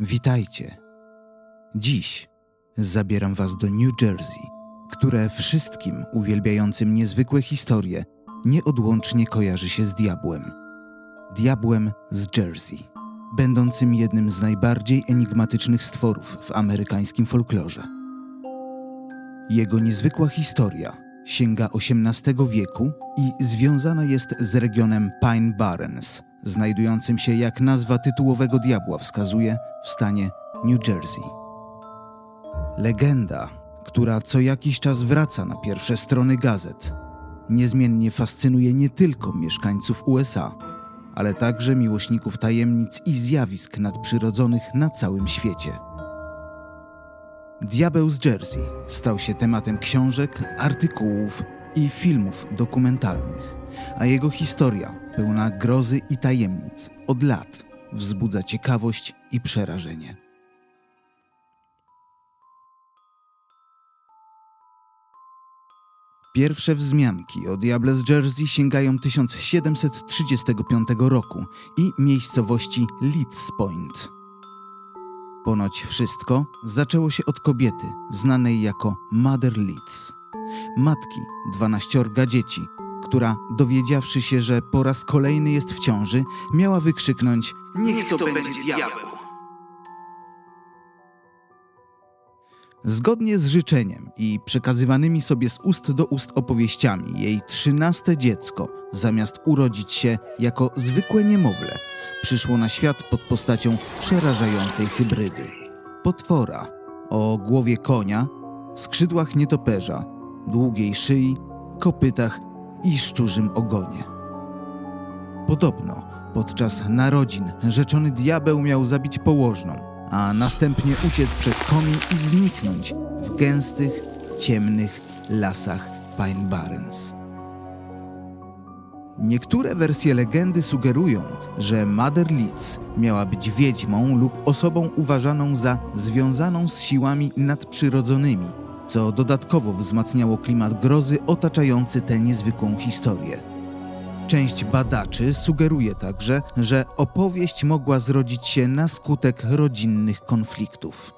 Witajcie. Dziś zabieram Was do New Jersey, które wszystkim uwielbiającym niezwykłe historie nieodłącznie kojarzy się z diabłem. Diabłem z Jersey, będącym jednym z najbardziej enigmatycznych stworów w amerykańskim folklorze. Jego niezwykła historia sięga XVIII wieku i związana jest z regionem Pine Barrens, znajdującym się, jak nazwa tytułowego diabła wskazuje, w stanie New Jersey. Legenda, która co jakiś czas wraca na pierwsze strony gazet, niezmiennie fascynuje nie tylko mieszkańców USA, ale także miłośników tajemnic i zjawisk nadprzyrodzonych na całym świecie. Diabeł z Jersey stał się tematem książek, artykułów i filmów dokumentalnych, a jego historia, pełna grozy i tajemnic, od lat wzbudza ciekawość i przerażenie. Pierwsze wzmianki o diable z Jersey sięgają 1735 roku i miejscowości Leeds Point. Ponoć wszystko zaczęło się od kobiety znanej jako Mother Leeds, matki dwanaściorga dzieci, która dowiedziawszy się, że po raz kolejny jest w ciąży, miała wykrzyknąć Niech to będzie diabeł. Zgodnie z życzeniem i przekazywanymi sobie z ust do ust opowieściami, jej trzynaste dziecko, zamiast urodzić się jako zwykłe niemowlę, przyszło na świat pod postacią przerażającej hybrydy. Potwora o głowie konia, skrzydłach nietoperza, długiej szyi, kopytach i szczurzym ogonie. Podobno podczas narodzin rzeczony diabeł miał zabić położną, a następnie uciec przez komin i zniknąć w gęstych, ciemnych lasach Pine Barrens. Niektóre wersje legendy sugerują, że Mother Leeds miała być wiedźmą lub osobą uważaną za związaną z siłami nadprzyrodzonymi, co dodatkowo wzmacniało klimat grozy otaczający tę niezwykłą historię. Część badaczy sugeruje także, że opowieść mogła zrodzić się na skutek rodzinnych konfliktów.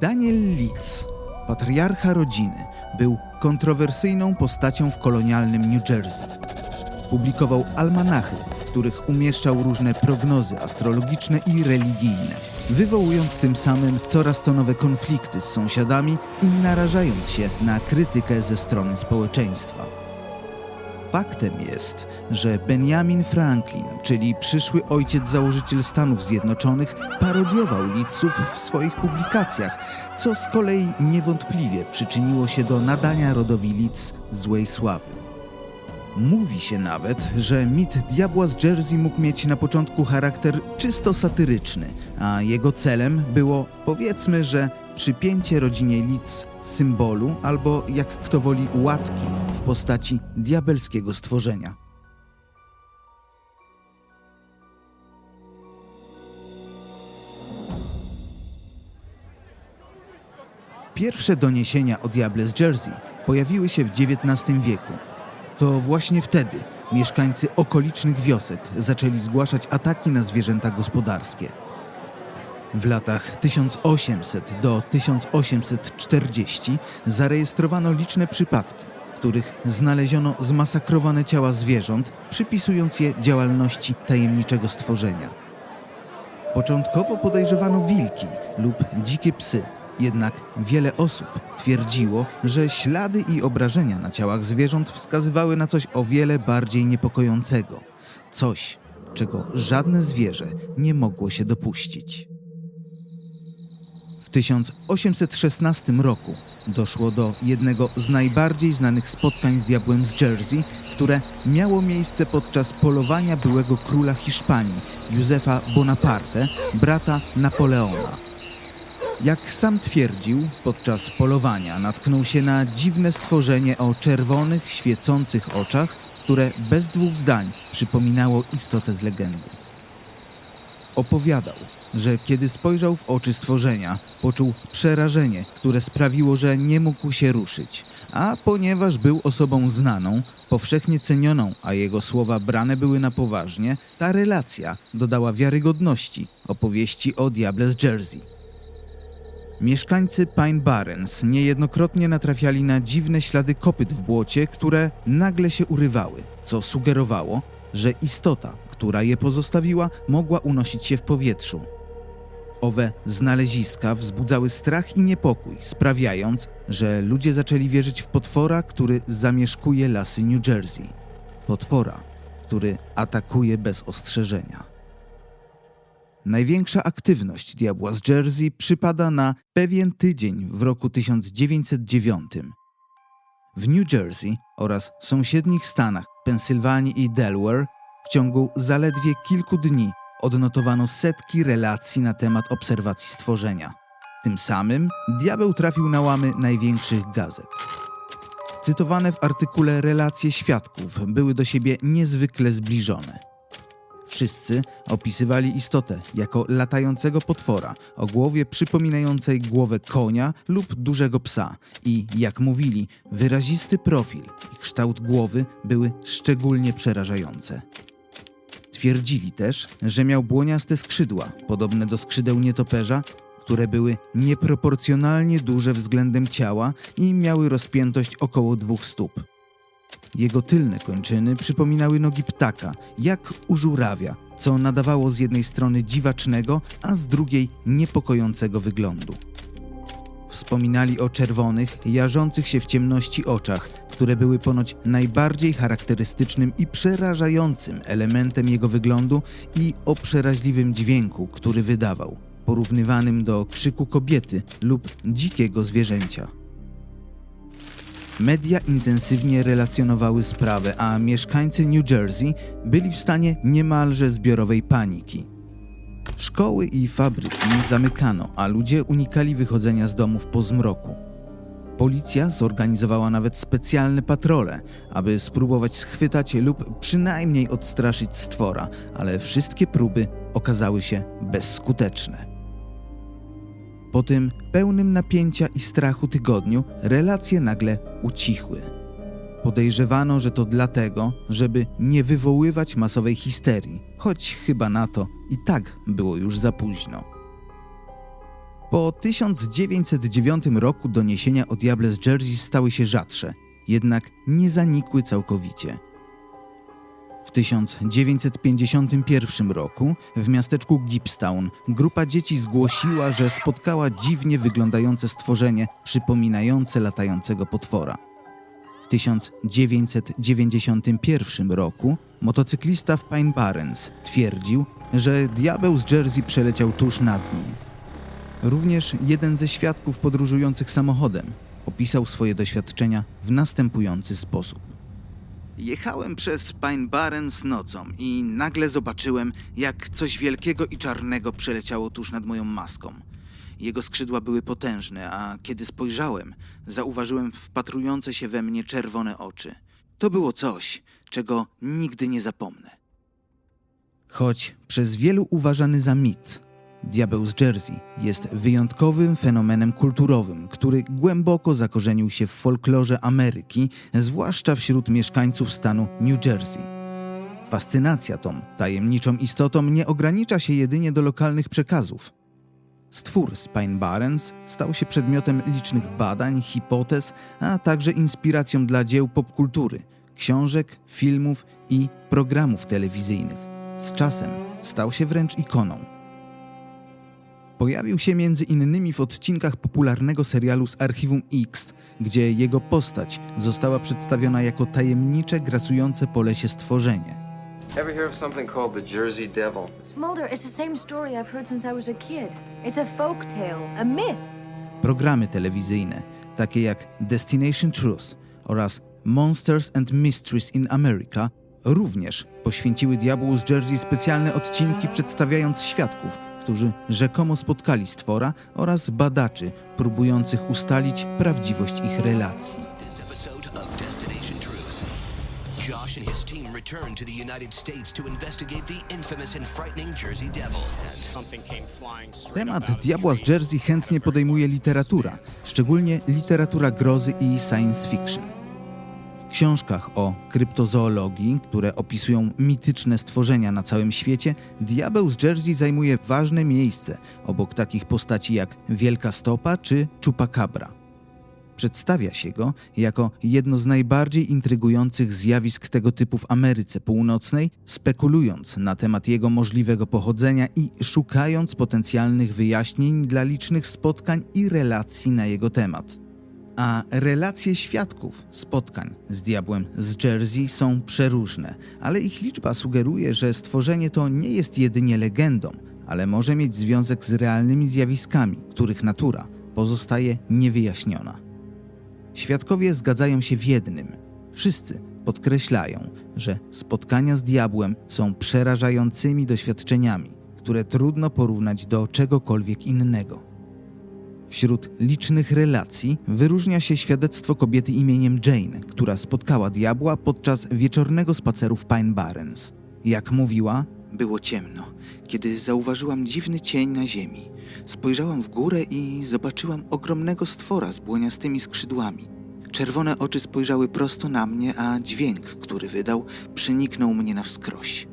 Daniel Leeds, patriarcha rodziny, był kontrowersyjną postacią w kolonialnym New Jersey. Publikował almanachy, w których umieszczał różne prognozy astrologiczne i religijne, wywołując tym samym coraz to nowe konflikty z sąsiadami i narażając się na krytykę ze strony społeczeństwa. Faktem jest, że Benjamin Franklin, czyli przyszły ojciec założyciel Stanów Zjednoczonych, parodiował Leedsów w swoich publikacjach, co z kolei niewątpliwie przyczyniło się do nadania rodowi Leeds złej sławy. Mówi się nawet, że mit diabła z Jersey mógł mieć na początku charakter czysto satyryczny, a jego celem było, powiedzmy, że przypięcie rodzinie Leeds symbolu albo, jak kto woli, łatki w postaci diabelskiego stworzenia. Pierwsze doniesienia o diable z Jersey pojawiły się w XIX wieku. To właśnie wtedy mieszkańcy okolicznych wiosek zaczęli zgłaszać ataki na zwierzęta gospodarskie. W latach 1800 do 1840 zarejestrowano liczne przypadki, w których znaleziono zmasakrowane ciała zwierząt, przypisując je działalności tajemniczego stworzenia. Początkowo podejrzewano wilki lub dzikie psy, jednak wiele osób twierdziło, że ślady i obrażenia na ciałach zwierząt wskazywały na coś o wiele bardziej niepokojącego, coś, czego żadne zwierzę nie mogło się dopuścić. W 1816 roku doszło do jednego z najbardziej znanych spotkań z diabłem z Jersey, które miało miejsce podczas polowania byłego króla Hiszpanii, Józefa Bonaparte, brata Napoleona. Jak sam twierdził, podczas polowania natknął się na dziwne stworzenie o czerwonych, świecących oczach, które bez dwóch zdań przypominało istotę z legendy. Opowiadał, że kiedy spojrzał w oczy stworzenia, poczuł przerażenie, które sprawiło, że nie mógł się ruszyć. A ponieważ był osobą znaną, powszechnie cenioną, a jego słowa brane były na poważnie, ta relacja dodała wiarygodności opowieści o Diable z Jersey. Mieszkańcy Pine Barrens niejednokrotnie natrafiali na dziwne ślady kopyt w błocie, które nagle się urywały, co sugerowało, że istota, która je pozostawiła, mogła unosić się w powietrzu. Owe znaleziska wzbudzały strach i niepokój, sprawiając, że ludzie zaczęli wierzyć w potwora, który zamieszkuje lasy New Jersey. Potwora, który atakuje bez ostrzeżenia. Największa aktywność diabła z Jersey przypada na pewien tydzień w roku 1909. W New Jersey oraz sąsiednich stanach Pensylwanii i Delaware w ciągu zaledwie kilku dni odnotowano setki relacji na temat obserwacji stworzenia. Tym samym diabeł trafił na łamy największych gazet. Cytowane w artykule relacje świadków były do siebie niezwykle zbliżone. Wszyscy opisywali istotę jako latającego potwora o głowie przypominającej głowę konia lub dużego psa i, jak mówili, wyrazisty profil i kształt głowy były szczególnie przerażające. Twierdzili też, że miał błoniaste skrzydła, podobne do skrzydeł nietoperza, które były nieproporcjonalnie duże względem ciała i miały rozpiętość około dwóch stóp. Jego tylne kończyny przypominały nogi ptaka, jak u żurawia, co nadawało z jednej strony dziwacznego, a z drugiej niepokojącego wyglądu. Wspominali o czerwonych, jarzących się w ciemności oczach, które były ponoć najbardziej charakterystycznym i przerażającym elementem jego wyglądu i o przeraźliwym dźwięku, który wydawał, porównywanym do krzyku kobiety lub dzikiego zwierzęcia. Media intensywnie relacjonowały sprawę, a mieszkańcy New Jersey byli w stanie niemalże zbiorowej paniki. Szkoły i fabryki zamykano, a ludzie unikali wychodzenia z domów po zmroku. Policja zorganizowała nawet specjalne patrole, aby spróbować schwytać lub przynajmniej odstraszyć stwora, ale wszystkie próby okazały się bezskuteczne. Po tym pełnym napięcia i strachu tygodniu relacje nagle ucichły. Podejrzewano, że to dlatego, żeby nie wywoływać masowej histerii, choć chyba na to i tak było już za późno. Po 1909 roku doniesienia o Diable z Jersey stały się rzadsze, jednak nie zanikły całkowicie. W 1951 roku w miasteczku Gippstown grupa dzieci zgłosiła, że spotkała dziwnie wyglądające stworzenie przypominające latającego potwora. W 1991 roku motocyklista w Pine Barrens twierdził, że diabeł z Jersey przeleciał tuż nad nim. Również jeden ze świadków podróżujących samochodem opisał swoje doświadczenia w następujący sposób. Jechałem przez Pine Barrens nocą i nagle zobaczyłem, jak coś wielkiego i czarnego przeleciało tuż nad moją maską. Jego skrzydła były potężne, a kiedy spojrzałem, zauważyłem wpatrujące się we mnie czerwone oczy. To było coś, czego nigdy nie zapomnę. Choć przez wielu uważany za mit, Diabeł z Jersey jest wyjątkowym fenomenem kulturowym, który głęboko zakorzenił się w folklorze Ameryki, zwłaszcza wśród mieszkańców stanu New Jersey. Fascynacja tą tajemniczą istotą nie ogranicza się jedynie do lokalnych przekazów. Stwór z Pine Barrens stał się przedmiotem licznych badań, hipotez, a także inspiracją dla dzieł popkultury, książek, filmów i programów telewizyjnych. Z czasem stał się wręcz ikoną. Pojawił się między innymi w odcinkach popularnego serialu z Archiwum X, gdzie jego postać została przedstawiona jako tajemnicze, grasujące po lesie stworzenie. Ever hear of something called the Jersey Devil? Mulder, it's the same story I've heard since I was a kid. It's a folk tale, a myth. Programy telewizyjne, takie jak Destination Truth oraz Monsters and Mysteries in America, również poświęciły diabłu z Jersey specjalne odcinki przedstawiając świadków, którzy rzekomo spotkali stwora oraz badaczy próbujących ustalić prawdziwość ich relacji. Josh and his team return returned to the United States to investigate the infamous and frightening Jersey Devil. Temat Diabła z. Jersey chętnie podejmuje literatura, szczególnie literatura grozy i science fiction. Książkach o kryptozoologii, które opisują mityczne stworzenia na całym świecie, diabeł z Jersey zajmuje ważne miejsce obok takich postaci jak Wielka Stopa czy Chupacabra. Przedstawia się go jako jedno z najbardziej intrygujących zjawisk tego typu w Ameryce Północnej, spekulując na temat jego możliwego pochodzenia i szukając potencjalnych wyjaśnień dla licznych spotkań i relacji na jego temat. A relacje świadków spotkań z diabłem z Jersey są przeróżne, ale ich liczba sugeruje, że stworzenie to nie jest jedynie legendą, ale może mieć związek z realnymi zjawiskami, których natura pozostaje niewyjaśniona. Świadkowie zgadzają się w jednym. Wszyscy podkreślają, że spotkania z diabłem są przerażającymi doświadczeniami, które trudno porównać do czegokolwiek innego. Wśród licznych relacji wyróżnia się świadectwo kobiety imieniem Jane, która spotkała diabła podczas wieczornego spaceru w Pine Barrens. Jak mówiła, było ciemno, kiedy zauważyłam dziwny cień na ziemi. Spojrzałam w górę i zobaczyłam ogromnego stwora z błoniastymi skrzydłami. Czerwone oczy spojrzały prosto na mnie, a dźwięk, który wydał, przeniknął mnie na wskroś.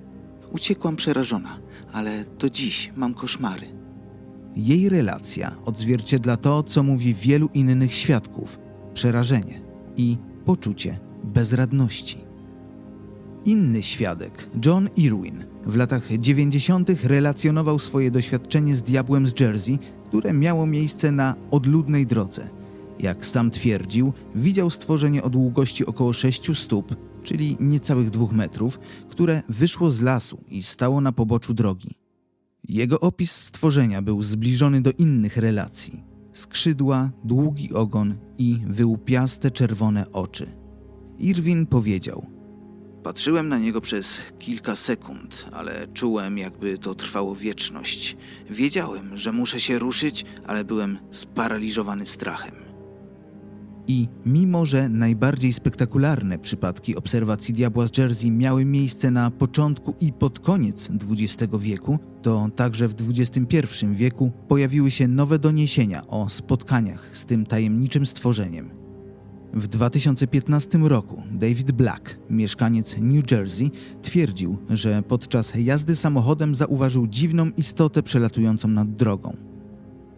Uciekłam przerażona, ale do dziś mam koszmary. Jej relacja odzwierciedla to, co mówi wielu innych świadków: przerażenie i poczucie bezradności. Inny świadek, John Irwin, w latach 90. relacjonował swoje doświadczenie z diabłem z Jersey, które miało miejsce na odludnej drodze. Jak sam twierdził, widział stworzenie o długości około 6 stóp, czyli niecałych dwóch metrów, które wyszło z lasu i stało na poboczu drogi. Jego opis stworzenia był zbliżony do innych relacji. Skrzydła, długi ogon i wyłupiaste czerwone oczy. Irwin powiedział: Patrzyłem na niego przez kilka sekund, ale czułem, jakby to trwało wieczność. Wiedziałem, że muszę się ruszyć, ale byłem sparaliżowany strachem. I mimo, że najbardziej spektakularne przypadki obserwacji diabła z Jersey miały miejsce na początku i pod koniec XX wieku, to także w XXI wieku pojawiły się nowe doniesienia o spotkaniach z tym tajemniczym stworzeniem. W 2015 roku David Black, mieszkaniec New Jersey, twierdził, że podczas jazdy samochodem zauważył dziwną istotę przelatującą nad drogą.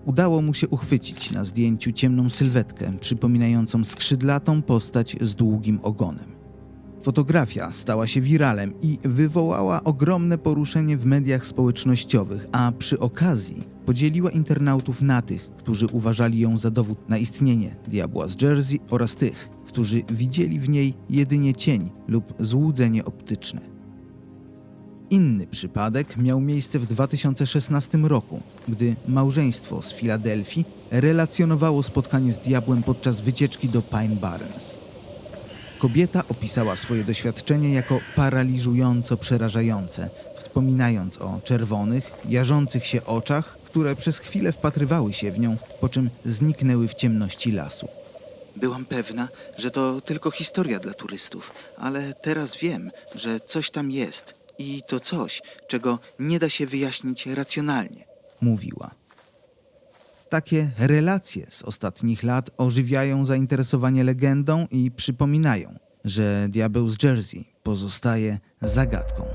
Udało mu się uchwycić na zdjęciu ciemną sylwetkę przypominającą skrzydlatą postać z długim ogonem. Fotografia stała się wiralem i wywołała ogromne poruszenie w mediach społecznościowych, a przy okazji podzieliła internautów na tych, którzy uważali ją za dowód na istnienie diabła z Jersey oraz tych, którzy widzieli w niej jedynie cień lub złudzenie optyczne. Inny przypadek miał miejsce w 2016 roku, gdy małżeństwo z Filadelfii relacjonowało spotkanie z diabłem podczas wycieczki do Pine Barrens. Kobieta opisała swoje doświadczenie jako paraliżująco przerażające, wspominając o czerwonych, jarzących się oczach, które przez chwilę wpatrywały się w nią, po czym zniknęły w ciemności lasu. Byłam pewna, że to tylko historia dla turystów, ale teraz wiem, że coś tam jest i to coś, czego nie da się wyjaśnić racjonalnie, mówiła. Takie relacje z ostatnich lat ożywiają zainteresowanie legendą i przypominają, że diabeł z Jersey pozostaje zagadką.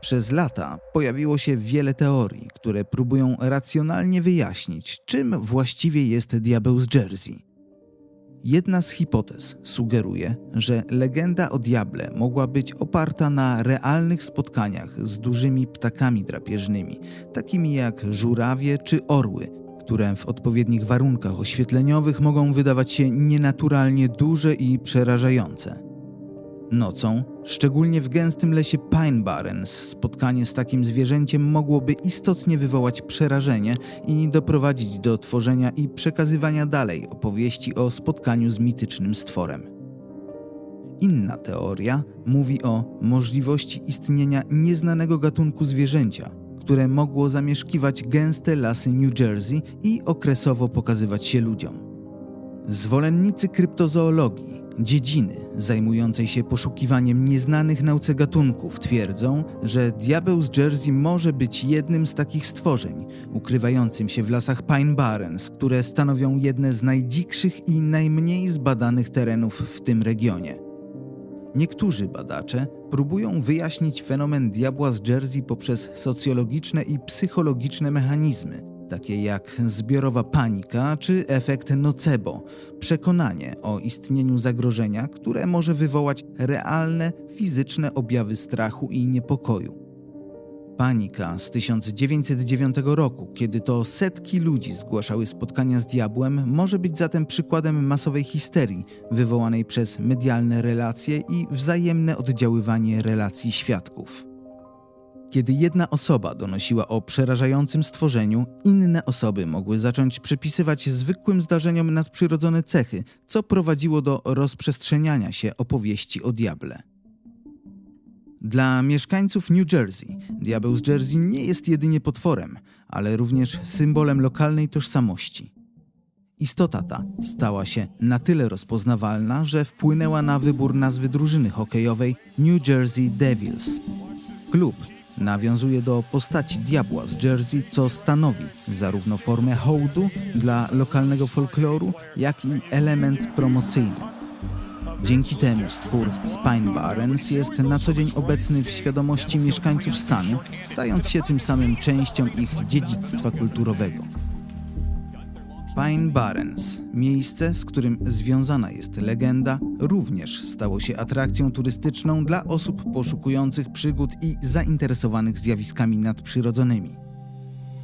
Przez lata pojawiło się wiele teorii, które próbują racjonalnie wyjaśnić, czym właściwie jest diabeł z Jersey. Jedna z hipotez sugeruje, że legenda o diable mogła być oparta na realnych spotkaniach z dużymi ptakami drapieżnymi, takimi jak żurawie czy orły, które w odpowiednich warunkach oświetleniowych mogą wydawać się nienaturalnie duże i przerażające. Nocą, szczególnie w gęstym lesie Pine Barrens, spotkanie z takim zwierzęciem mogłoby istotnie wywołać przerażenie i doprowadzić do tworzenia i przekazywania dalej opowieści o spotkaniu z mitycznym stworem. Inna teoria mówi o możliwości istnienia nieznanego gatunku zwierzęcia, które mogło zamieszkiwać gęste lasy New Jersey i okresowo pokazywać się ludziom. Zwolennicy kryptozoologii Dziedziny zajmującej się poszukiwaniem nieznanych nauce gatunków twierdzą, że diabeł z Jersey może być jednym z takich stworzeń, ukrywającym się w lasach Pine Barrens, które stanowią jedne z najdzikszych i najmniej zbadanych terenów w tym regionie. Niektórzy badacze próbują wyjaśnić fenomen diabła z Jersey poprzez socjologiczne i psychologiczne mechanizmy, takie jak zbiorowa panika czy efekt nocebo, przekonanie o istnieniu zagrożenia, które może wywołać realne, fizyczne objawy strachu i niepokoju. Panika z 1909 roku, kiedy to setki ludzi zgłaszały spotkania z diabłem, może być zatem przykładem masowej histerii wywołanej przez medialne relacje i wzajemne oddziaływanie relacji świadków. Kiedy jedna osoba donosiła o przerażającym stworzeniu, inne osoby mogły zacząć przypisywać zwykłym zdarzeniom nadprzyrodzone cechy, co prowadziło do rozprzestrzeniania się opowieści o diable. Dla mieszkańców New Jersey diabeł z Jersey nie jest jedynie potworem, ale również symbolem lokalnej tożsamości. Istota ta stała się na tyle rozpoznawalna, że wpłynęła na wybór nazwy drużyny hokejowej New Jersey Devils. Klub nawiązuje do postaci diabła z Jersey, co stanowi zarówno formę hołdu dla lokalnego folkloru, jak i element promocyjny. Dzięki temu stwór Spine Barrens jest na co dzień obecny w świadomości mieszkańców stanu, stając się tym samym częścią ich dziedzictwa kulturowego. Pine Barrens, miejsce, z którym związana jest legenda, również stało się atrakcją turystyczną dla osób poszukujących przygód i zainteresowanych zjawiskami nadprzyrodzonymi.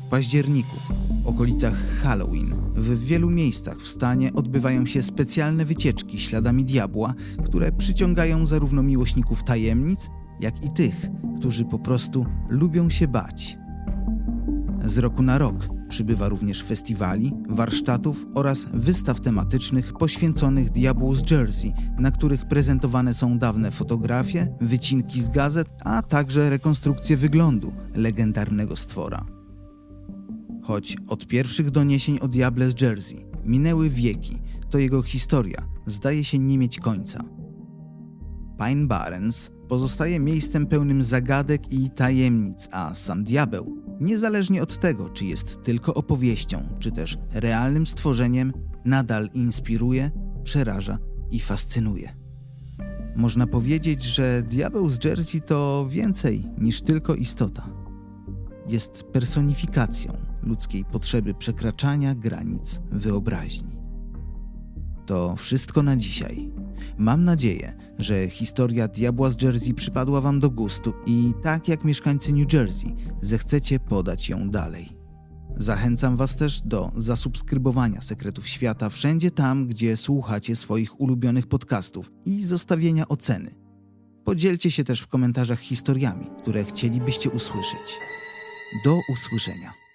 W październiku, w okolicach Halloween, w wielu miejscach w stanie odbywają się specjalne wycieczki śladami diabła, które przyciągają zarówno miłośników tajemnic, jak i tych, którzy po prostu lubią się bać. Z roku na rok przybywa również festiwali, warsztatów oraz wystaw tematycznych poświęconych diabłu z Jersey, na których prezentowane są dawne fotografie, wycinki z gazet, a także rekonstrukcje wyglądu legendarnego stwora. Choć od pierwszych doniesień o diable z Jersey minęły wieki, to jego historia zdaje się nie mieć końca. Pine Barrens pozostaje miejscem pełnym zagadek i tajemnic, a sam diabeł, niezależnie od tego, czy jest tylko opowieścią, czy też realnym stworzeniem, nadal inspiruje, przeraża i fascynuje. Można powiedzieć, że diabeł z Jersey to więcej niż tylko istota. Jest personifikacją ludzkiej potrzeby przekraczania granic wyobraźni. To wszystko na dzisiaj. Mam nadzieję, że historia Diabła z Jersey przypadła Wam do gustu i tak jak mieszkańcy New Jersey zechcecie podać ją dalej. Zachęcam Was też do zasubskrybowania Sekretów Świata wszędzie tam, gdzie słuchacie swoich ulubionych podcastów i zostawienia oceny. Podzielcie się też w komentarzach historiami, które chcielibyście usłyszeć. Do usłyszenia.